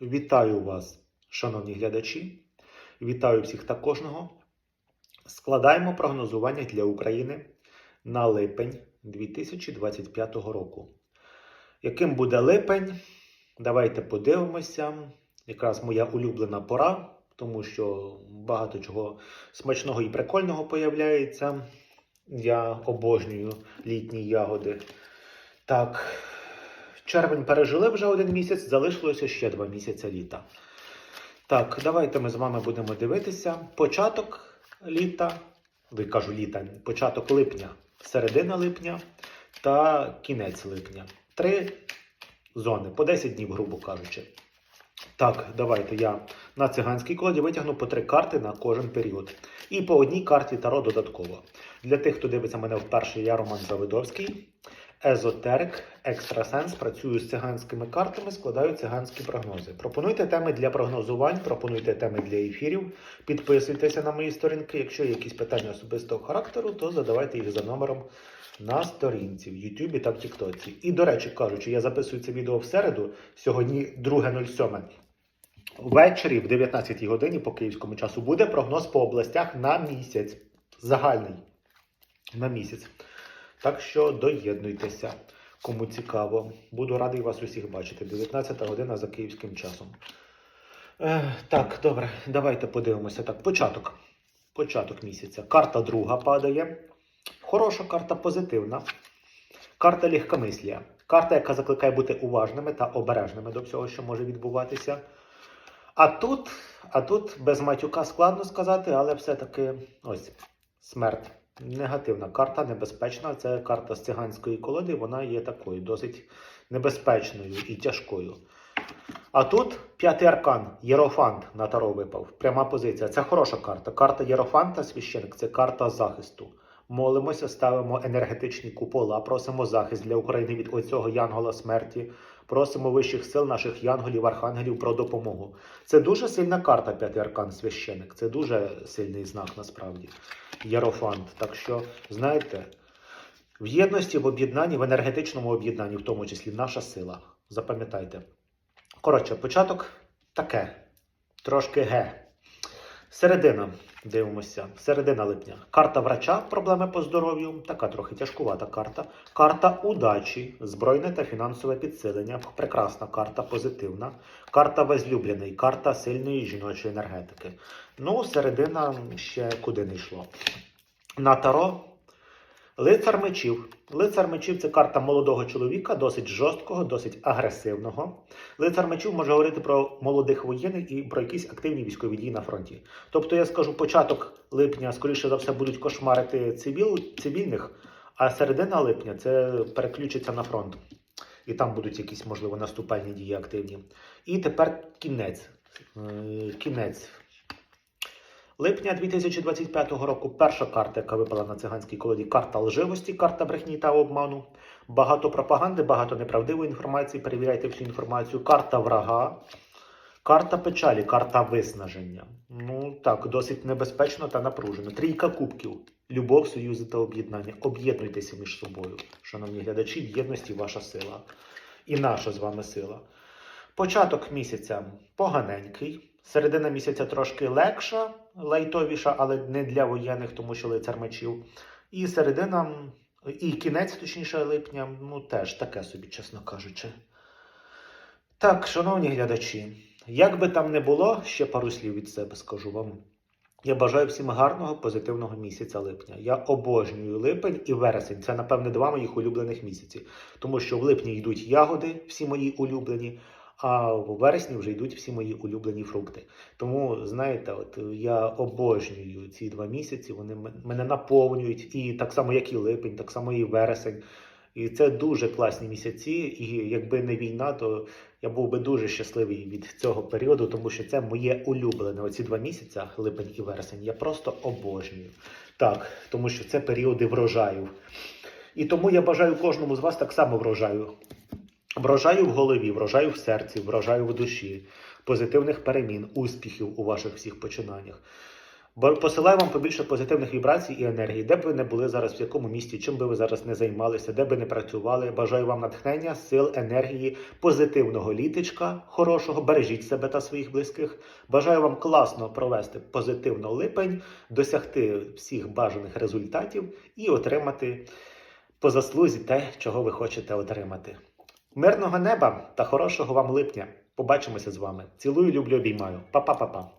Вітаю вас, шановні глядачі. Вітаю всіх та кожного. Складаємо прогнозування для України на липень 2025 року. Яким буде липень? Давайте подивимося. Якраз моя улюблена пора, тому що багато чого смачного і прикольного появляється. Я обожнюю літні ягоди. Так, червень пережили вже один місяць, залишилося ще два місяці літа. Так, давайте ми з вами будемо дивитися. Початок літа, ви кажу літа, початок липня, середина липня та кінець липня. Три зони, по 10 днів, грубо кажучи. Так, давайте я на циганській колоді витягну по три карти на кожен період. І по одній карті Таро додатково. Для тих, хто дивиться мене вперше, я Роман Завидовський. Езотерик, екстрасенс, працюю з циганськими картами, складаю циганські прогнози. Пропонуйте теми для прогнозувань, пропонуйте теми для ефірів. Підписуйтеся на мої сторінки. Якщо є якісь питання особистого характеру, то задавайте їх за номером на сторінці в Ютубі та в Тіктоці. І, до речі, кажучи, я записую це відео в середу, сьогодні 2.07. Ввечері в 19 годині по київському часу буде прогноз по областях на місяць. Загальний на місяць. Так що доєднуйтеся, кому цікаво. Буду радий вас усіх бачити. 19 година за київським часом. Е, так, добре, давайте подивимося. Так, початок. Початок місяця. Карта друга падає. Хороша карта позитивна. Карта легкомислія. Карта, яка закликає бути уважними та обережними до всього, що може відбуватися. А тут, а тут без матюка складно сказати, але все-таки ось смерть. Негативна карта, небезпечна. Це карта з циганської колоди, вона є такою, досить небезпечною і тяжкою. А тут п'ятий аркан, Єрофант на таро випав. Пряма позиція. Це хороша карта. Карта Єрофанта, священик, це карта захисту. Молимося, ставимо енергетичні купола, просимо захист для України від оцього янгола смерті. Просимо вищих сил наших янголів, архангелів про допомогу. Це дуже сильна карта, п'ятий аркан священик. Це дуже сильний знак насправді. Єрофант. Так що, знаєте, в єдності, в об'єднанні, в енергетичному об'єднанні, в тому числі, наша сила. Запам'ятайте. Коротше, початок таке. Трошки ге. Середина. Дивимося. Середина липня. Карта врача, проблеми по здоров'ю. Така трохи тяжкувата карта. Карта удачі, збройне та фінансове підсилення. Прекрасна карта, позитивна. Карта возлюблений, карта сильної жіночої енергетики. Ну, середина ще куди не йшло. На таро лицар мечів. Лицар мечів це карта молодого чоловіка, досить жорсткого, досить агресивного. Лицар мечів може говорити про молодих воєнних і про якісь активні військові дії на фронті. Тобто, я скажу, початок липня, скоріше за все, будуть кошмарити цивіл, цивільних, а середина липня це переключиться на фронт. І там будуть якісь, можливо, наступальні дії активні. І тепер кінець. Е, Кінець. Липня 2025 року перша карта, яка випала на циганській колоді, карта лживості, карта брехні та обману. Багато пропаганди, багато неправдивої інформації. Перевіряйте всю інформацію. Карта врага, карта печалі, карта виснаження. Ну так, досить небезпечно та напружено. Трійка кубків. Любов, союзи та об'єднання. Об'єднуйтеся між собою, шановні глядачі, в єдності ваша сила. І наша з вами сила. Початок місяця поганенький. Середина місяця трошки легша, лайтовіша, але не для воєнних, тому що лицар мечів. І середина, і кінець, точніше, липня, ну теж таке собі, чесно кажучи. Так, шановні глядачі, як би там не було, ще пару слів від себе скажу вам. Я бажаю всім гарного, позитивного місяця липня. Я обожнюю липень і вересень. Це, напевне, два моїх улюблених місяці. Тому що в липні йдуть ягоди, всі мої улюблені, а в вересні вже йдуть всі мої улюблені фрукти. Тому, знаєте, от я обожнюю ці два місяці. Вони мене наповнюють, і так само, як і липень, так само і вересень. І це дуже класні місяці. І якби не війна, то я був би дуже щасливий від цього періоду, тому що це моє улюблене. Оці два місяці, липень і вересень, я просто обожнюю. Так, тому що це періоди врожаю. І тому я бажаю кожному з вас так само врожаю. Врожаю в голові, врожаю в серці, врожаю в душі, позитивних перемін, успіхів у ваших всіх починаннях. Посилаю вам побільше позитивних вібрацій і енергії, де б ви не були зараз, в якому місті, чим би ви зараз не займалися, де би не працювали. Бажаю вам натхнення, сил, енергії, позитивного літочка, хорошого. Бережіть себе та своїх близьких. Бажаю вам класно провести позитивно липень, досягти всіх бажаних результатів і отримати по заслузі те, чого ви хочете отримати. Мирного неба та хорошого вам липня. Побачимося з вами. Цілую, люблю, обіймаю. Па-па-па-па.